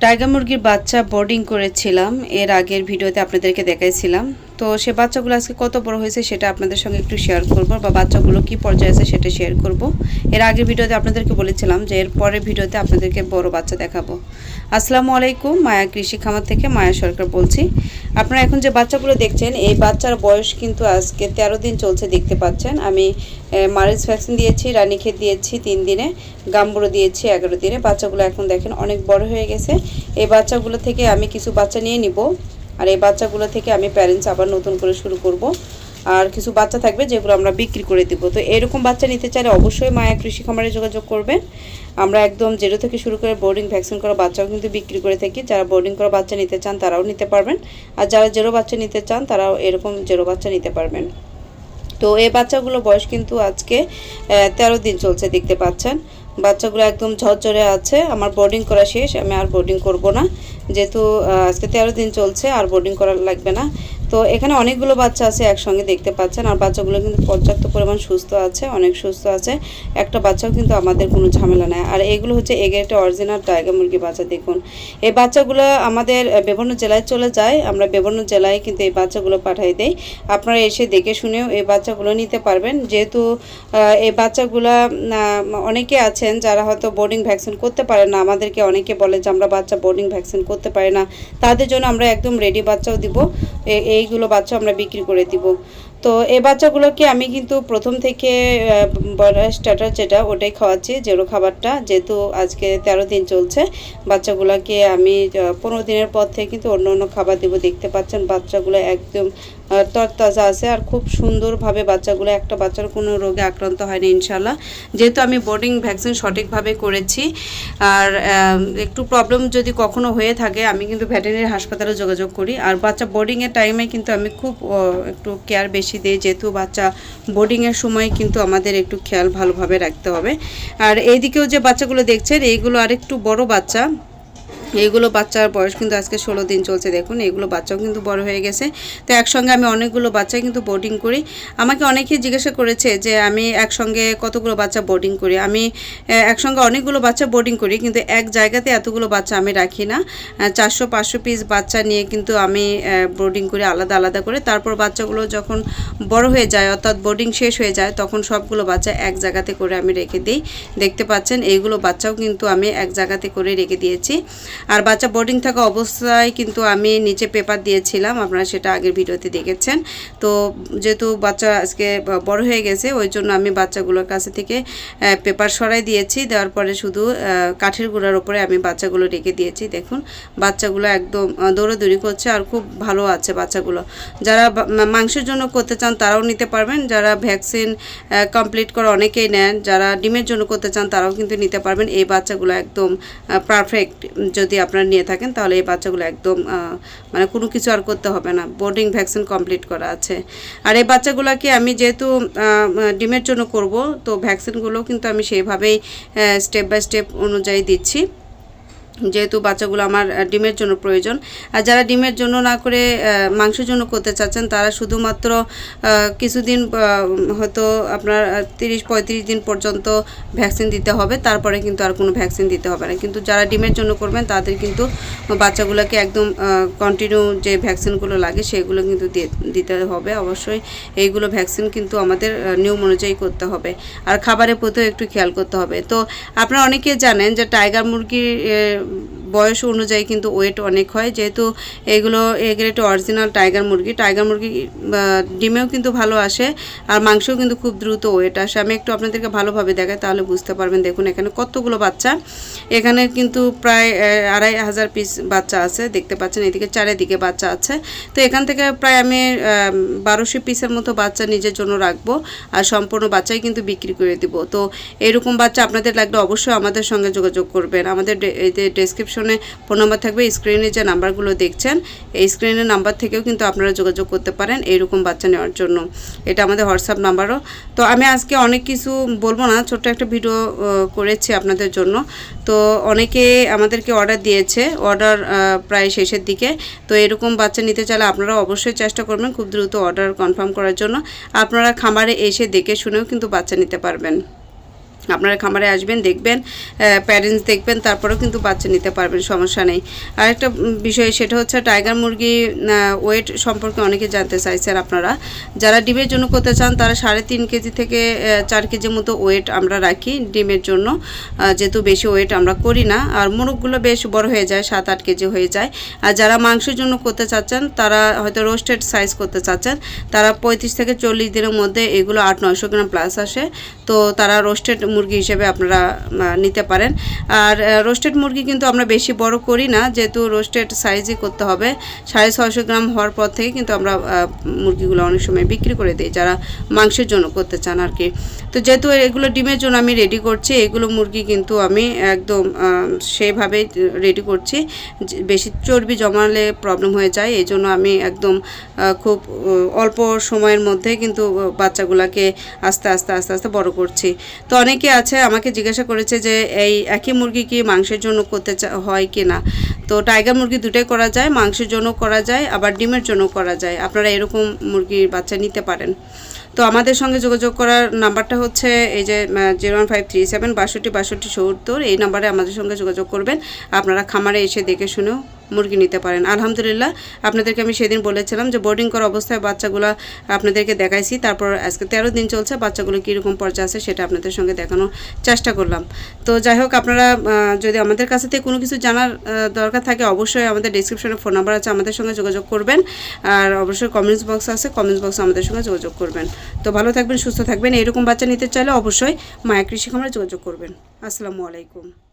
Tiger মুরগির বাচ্চা boarding করেছিলাম। এর আগের ভিডিওতে আপনাদেরকে দেখাইছিলাম। তো সে বাচ্চাগুলো আজকে কত বড় হয়েছে সেটা আপনাদের সঙ্গে একটু শেয়ার করব বা বাচ্চাগুলো কি পর্যায়ে আছে সেটা শেয়ার করব। এর আগের ভিডিওতে আপনাদেরকে বলেছিলাম যে এর পরের ভিডিওতে আপনাদেরকে বড় বাচ্চা দেখাবো। আসসালামু আলাইকুম, মায়া কৃষি খামার থেকে মায়া সরকার বলছি। আপনারা এখন যে বাচ্চাগুলো দেখছেন, এই বাচ্চার বয়স কিন্তু আজকে তেরো দিন চলছে দেখতে পাচ্ছেন। আমি মারিজ ভ্যাকসিন দিয়েছি, রানীক্ষেত দিয়েছি তিন দিনে গাম্বুরো দিয়েছি এগারো দিনে। বাচ্চাগুলো এখন দেখেন অনেক বড় হয়ে গেছে। এই বাচ্চাগুলো থেকে আমি কিছু বাচ্চা নিয়ে নিব। আর এই বাচ্চাগুলো থেকে আমি প্যারেন্টস আবার নতুন করে শুরু করব। আর কিছু বাচ্চা থাকবে যেগুলো আমরা বিক্রি করে দিব। তো এরকম বাচ্চা নিতে চাইলে অবশ্যই মায়া কৃষি খামারে যোগাযোগ করবেন। আমরা একদম জেরো থেকে শুরু করে বোর্ডিং ভ্যাকসিন করা বাচ্চাও কিন্তু বিক্রি করে থাকি। যারা বোর্ডিং করা বাচ্চা নিতে চান তারাও নিতে পারবেন। আর যারা জেরো বাচ্চা নিতে চান তারাও এরকম জেরো বাচ্চা নিতে পারবেন। তো এই বাচ্চাগুলো বয়স কিন্তু আজকে তেরো দিন চলছে দেখতে পাচ্ছেন। বাচ্চাগুলো একদম ঝরঝরে আছে, আমার বোর্ডিং করা শেষ, আমি আর বোর্ডিং করব না। যেহেতু আজকে তেরো দিন চলছে, আর বোর্ডিং করা লাগবে না। তো এখানে অনেকগুলো বাচ্চা আছে একসঙ্গে দেখতে পাচ্ছেন, আর বাচ্চাগুলো কিন্তু পর্যাপ্ত পরিমাণ সুস্থ আছে, অনেক সুস্থ আছে। একটা বাচ্চাও কিন্তু আমাদের কোনো ঝামেলা নেই। আর এগুলো হচ্ছে এগেটে অরিজিনাল টাইগার মুরগি বাচ্চা, দেখুন। এই বাচ্চাগুলো আমাদের বিভিন্ন জেলায় চলে যায়। আমরা বিভিন্ন জেলায় কিন্তু এই বাচ্চাগুলো পাঠাই দেই। আপনারা এসে দেখে শুনেও এই বাচ্চাগুলো নিতে পারবেন। যেহেতু এই বাচ্চাগুলো অনেকে আছেন যারা হয়তো বোর্ডিং ভ্যাকসিন করতে পারে না। আমাদেরকে অনেকে বলে যে আমরা বাচ্চা বোর্ডিং ভ্যাকসিন করতে পারি না। তাদের জন্য আমরা একদম রেডি বাচ্চাও দিব। এইগুলো বাচ্চা আমরা বিক্রি করে দিব। তো এই বাচ্চাগুলোকে আমি কিন্তু প্রথম থেকে স্টার্টার যেটা ওটাই খাওয়াচ্ছি, জেরো খাবারটা। যেহেতু আজকে তেরো দিন চলছে, বাচ্চাগুলোকে আমি পনেরো দিনের পর থেকে কিন্তু অন্য অন্য খাবার দেবো। দেখতে পাচ্ছেন বাচ্চাগুলো একদম তরতাজা আছে আর খুব সুন্দরভাবে বাচ্চাগুলো, একটা বাচ্চার কোনো রোগে আক্রান্ত হয়নি ইনশাল্লাহ যেহেতু আমি বোর্ডিং ভ্যাকসিন সঠিকভাবে করেছি, আর একটু প্রবলেম যদি কখনো হয়ে থাকে, আমি কিন্তু ভেটেরিনারি হাসপাতালে যোগাযোগ করি। আর বাচ্চা বোর্ডিংয়ের টাইমে কিন্তু আমি খুব একটু কেয়ার বেশি দিই, যেহেতু বাচ্চা বোর্ডিংয়ের সময় কিন্তু আমাদের একটু খেয়াল ভালোভাবে রাখতে হবে। আর এইদিকেও যে বাচ্চাগুলো দেখছেন, এইগুলো আরেকটু বড় বাচ্চা। এইগুলো বাচ্চার বয়স কিন্তু আজকে ষোলো দিন চলছে, দেখুন। এগুলো বাচ্চাও কিন্তু বড় হয়ে গেছে। তো একসঙ্গে আমি অনেকগুলো বাচ্চা কিন্তু বোর্ডিং করি। আমাকে অনেকেই জিজ্ঞাসা করেছে যে আমি একসঙ্গে কতগুলো বাচ্চা বোর্ডিং করি? আমি একসঙ্গে অনেকগুলো বাচ্চা বোর্ডিং করি, কিন্তু এক জায়গাতে এতগুলো বাচ্চা আমি রাখি না। চারশো, পাঁচশো পিস বাচ্চা নিয়ে কিন্তু আমি বোর্ডিং করি আলাদা আলাদা করে। তারপর বাচ্চাগুলো যখন বড় হয়ে যায়, অর্থাৎ বোর্ডিং শেষ হয়ে যায়, তখন সবগুলো বাচ্চা এক জায়গাতে করে আমি রেখে দিই। দেখতে পাচ্ছেন, এইগুলো বাচ্চাও কিন্তু আমি এক জায়গাতে করে রেখে দিয়েছি। আর বাচ্চা বোর্ডিং থাকা অবস্থায় কিন্তু আমি নিচে পেপার দিয়েছিলাম, আপনারা সেটা আগের ভিডিওতে দেখেছেন। তো যেহেতু বাচ্চা আজকে বড় হয়ে গেছে, ওই জন্য আমি বাচ্চাগুলোর কাছে থেকে পেপার সরাই দিয়েছি। দেওয়ার পরে শুধু কাঠের গুঁড়ার ওপরে আমি বাচ্চাগুলো রেখে দিয়েছি। দেখুন, বাচ্চাগুলো একদম দৌড়াদৌড়ি করছে আর খুব ভালো আছে বাচ্চাগুলো। যারা মাংসের জন্য করতে চান তারাও নিতে পারবেন। যারা ভ্যাকসিন কমপ্লিট করে অনেকেই নেন, যারা ডিমের জন্য করতে চান তারাও কিন্তু নিতে পারবেন। এই বাচ্চাগুলো একদম পারফেক্ট যদি আপনারা নিয়ে থাকেন, তাহলে এই বাচ্চাগুলো একদম মানে কোনো কিছু আর করতে হবে না। বোর্ডিং ভ্যাকসিন কমপ্লিট করা আছে। আর এই বাচ্চাগুলোকে আমি যেহেতু ডিমের জন্য করব, তো ভ্যাকসিনগুলো কিন্তু আমি সেইভাবেই স্টেপ বাই স্টেপ অনুযায়ী দিচ্ছি। যেহেতু বাচ্চাগুলো আমার ডিমের জন্য প্রয়োজন। আর যারা ডিমের জন্য না করে মাংসের জন্য করতে চাচ্ছেন, তারা শুধুমাত্র কিছুদিন হয়তো আপনার তিরিশ, পঁয়ত্রিশ দিন পর্যন্ত ভ্যাকসিন দিতে হবে। তারপরে কিন্তু আর কোনো ভ্যাকসিন দিতে হবে না। কিন্তু যারা ডিমের জন্য করবেন, তাদের কিন্তু বাচ্চাগুলোকে একদম কন্টিনিউ যে ভ্যাকসিনগুলো লাগে, সেগুলো কিন্তু দিতে হবে। অবশ্যই এইগুলো ভ্যাকসিন কিন্তু আমাদের নিয়ম অনুযায়ী করতে হবে। আর খাবারের প্রতিও একটু খেয়াল করতে হবে। তো আপনারা অনেকে জানেন যে টাইগার মুরগির বয়স অনুযায়ী কিন্তু ওয়েট অনেক হয়। যেহেতু এগুলো এগুলো একটু অরিজিনাল টাইগার মুরগি। টাইগার মুরগি ডিমেও কিন্তু ভালো আসে আর মাংসও কিন্তু খুব দ্রুত ওয়েট আসে। আমি একটু আপনাদেরকে ভালোভাবে দেখাই, তাহলে বুঝতে পারবেন। দেখুন, এখানে কতগুলো বাচ্চা। এখানে কিন্তু প্রায় আড়াই হাজার পিস বাচ্চা আছে। দেখতে পাচ্ছেন, এদিকে চারিদিকে বাচ্চা আছে। তো এখান থেকে প্রায় আমি বারোশো পিসের মতো বাচ্চা নিজের জন্য রাখব আর সম্পূর্ণ বাচ্চাই কিন্তু বিক্রি করে দিব। তো এরকম বাচ্চা আপনাদের লাগলে অবশ্যই আমাদের সঙ্গে যোগাযোগ করবেন। আমাদের যে ডেসক্রিপশনে ফোন নাম্বার থাকবে স্ক্রিনে যে নাম্বারগুলো দেখছেন, এই স্ক্রিনের নাম্বার থেকেও কিন্তু আপনারা যোগাযোগ করতে পারেন এইরকম বাচ্চা নেওয়ার জন্য। এটা আমাদের হোয়াটসঅ্যাপ নাম্বারও। তো আমি আজকে অনেক কিছু বলব না, ছোট্ট একটা ভিডিও করেছি আপনাদের জন্য। তো অনেকে আমাদেরকে অর্ডার দিয়েছে অর্ডার প্রায় শেষের দিকে। তো এরকম বাচ্চা নিতে চাইলে আপনারা অবশ্যই চেষ্টা করবেন খুব দ্রুত অর্ডার কনফার্ম করার জন্য। আপনারা খামারে এসে দেখে শুনেও কিন্তু বাচ্চা নিতে পারবেন। আপনারা খামারে আসবেন, দেখবেন প্যারেন্টস দেখবেন, তারপরেও কিন্তু বাচ্চা নিতে পারবেন, সমস্যা নেই। আরেকটা বিষয় সেটা হচ্ছে টাইগার মুরগি ওয়েট সম্পর্কে অনেকে জানতে চাইছেন আপনারা। যারা ডিমের জন্য করতে চান, তারা সাড়ে তিন কেজি থেকে চার কেজি মতো ওয়েট আমরা রাখি ডিমের জন্য। যেহেতু বেশি ওয়েট আমরা করি না, আর মোরগগুলো বেশ বড় হয়ে যায়, সাত আট কেজি হয়ে যায়। আর যারা মাংসের জন্য করতে চাচ্ছেন, তারা হয়তো রোস্টেড সাইজ করতে চাচ্ছেন, তারা পঁয়ত্রিশ থেকে চল্লিশ দিনের মধ্যে এগুলো আট নয়শো গ্রাম প্লাস আসে। তো তারা রোস্টেড মুরগি হিসেবে আপনারা নিতে পারেন। আর রোস্টেড মুরগি কিন্তু আমরা বেশি বড় করি না, যেহেতু রোস্টেড সাইজই করতে হবে। সাড়ে ছশো গ্রাম হওয়ার পর থেকে কিন্তু আমরা মুরগিগুলো অনেক সময় বিক্রি করে দিই, যারা মাংসের জন্য করতে চান আর কি। তো যেহেতু এগুলো ডিমের জন্য আমি রেডি করছি, এগুলো মুরগি কিন্তু আমি একদম সেভাবে রেডি করছি। বেশি চর্বি জমালে প্রবলেম হয়ে যায়, এই জন্য আমি একদম খুব অল্প সময়ের মধ্যে কিন্তু বাচ্চাগুলোকে আস্তে আস্তে আস্তে আস্তে বড় করছি। তো অনেকে আছে, আমাকে জিজ্ঞাসা করেছে যে, এই একই মুরগি কি মাংসের জন্য করতে হয় কি না? তো টাইগার মুরগি দুটাই করা যায়, মাংসের জন্য করা যায়, আবার ডিমের জন্য করা যায়। আপনারা এরকম মুরগির বাচ্চা নিতে পারেন। তো আমাদের সঙ্গে যোগাযোগ করার নাম্বারটা হচ্ছে এই যে zero one five three seven বাষট্টি বাষট্টি, সত্তর, এই নাম্বারে আমাদের সঙ্গে যোগাযোগ করবেন। আপনারা খামারে এসে দেখে শুনেও মুরগি নিতে পারেন। আলহামদুলিল্লাহ, আপনাদেরকে আমি সেদিন বলেছিলাম যে বোর্ডিং করা অবস্থায় বাচ্চাগুলো আপনাদেরকে দেখাইছি। তারপর আজকে তেরো দিন চলছে, বাচ্চাগুলো কীরকম পর্যায়ে আছে সেটা আপনাদের সঙ্গে দেখানোর চেষ্টা করলাম। তো যাই হোক, আপনারা যদি আমাদের কাছে থেকে কোনো কিছু জানার দরকার থাকে অবশ্যই আমাদের ডিসক্রিপশনে ফোন নাম্বার আছে, আমাদের সঙ্গে যোগাযোগ করবেন। আর অবশ্যই কমেন্টস বক্স আছে কমেন্টস বক্স আমাদের সঙ্গে যোগাযোগ করবেন। তো ভালো থাকবেন, সুস্থ থাকবেন। এরকম বাচ্চা নিতে চাইলে অবশ্যই মায়া কৃষি খামারে যোগাযোগ করবেন। আসসালামু আলাইকুম।